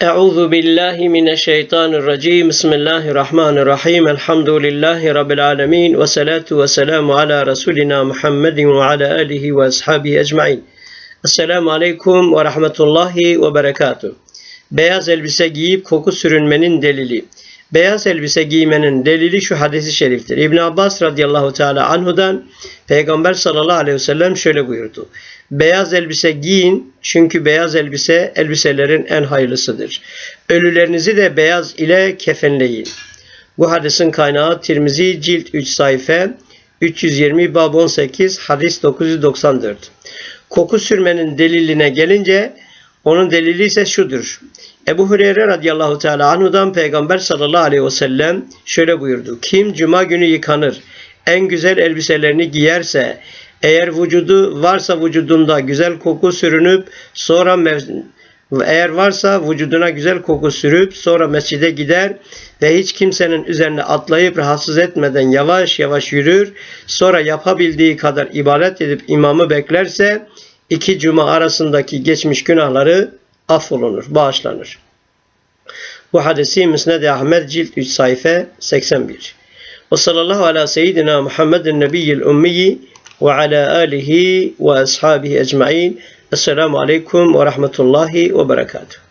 Euzu billahi mineşşeytanirracim. Bismillahirrahmanirrahim. Elhamdülillahi rabbil alamin ve salatu ve selamu ala rasulina Muhammedin ve ala alihi ve ashabihi ecmaîn. Esselamu aleyküm ve rahmetullahi ve berekatuh. Beyaz elbise giyip koku sürünmenin delili. Beyaz elbise giymenin delili şu hadisi şeriftir. İbn Abbas radıyallahu teala anhudan Peygamber sallallahu aleyhi ve sellem şöyle buyurdu. Beyaz elbise giyin çünkü beyaz elbise elbiselerin en hayırlısıdır. Ölülerinizi de beyaz ile kefenleyin. Bu hadisin kaynağı Tirmizi cilt 3 sayfa 320 bab 18 hadis 994. Koku sürmenin deliline gelince onun delili ise şudur. Ebu Hureyre radıyallahu teala anhudan Peygamber sallallahu aleyhi ve sellem şöyle buyurdu. Kim cuma günü yıkanır, en güzel elbiselerini giyerse, eğer vücudu varsa vücudunda güzel koku sürünüp sonra eğer varsa vücuduna güzel koku sürüp sonra mescide gider ve hiç kimsenin üzerine atlayıp rahatsız etmeden yavaş yavaş yürür, sonra yapabildiği kadar ibadet edip imamı beklerse iki cuma arasındaki geçmiş günahları affolunur, bağışlanır. Bu hadisi Müsned-i Ahmed cilt 3 sayfa 81. Ve sallallahu ala seyyidina Muhammedin nebiyyil ummiyi ve ala alihi ve ashabihi ecmain. Esselamu aleyküm ve rahmetullahi ve berekatuhu.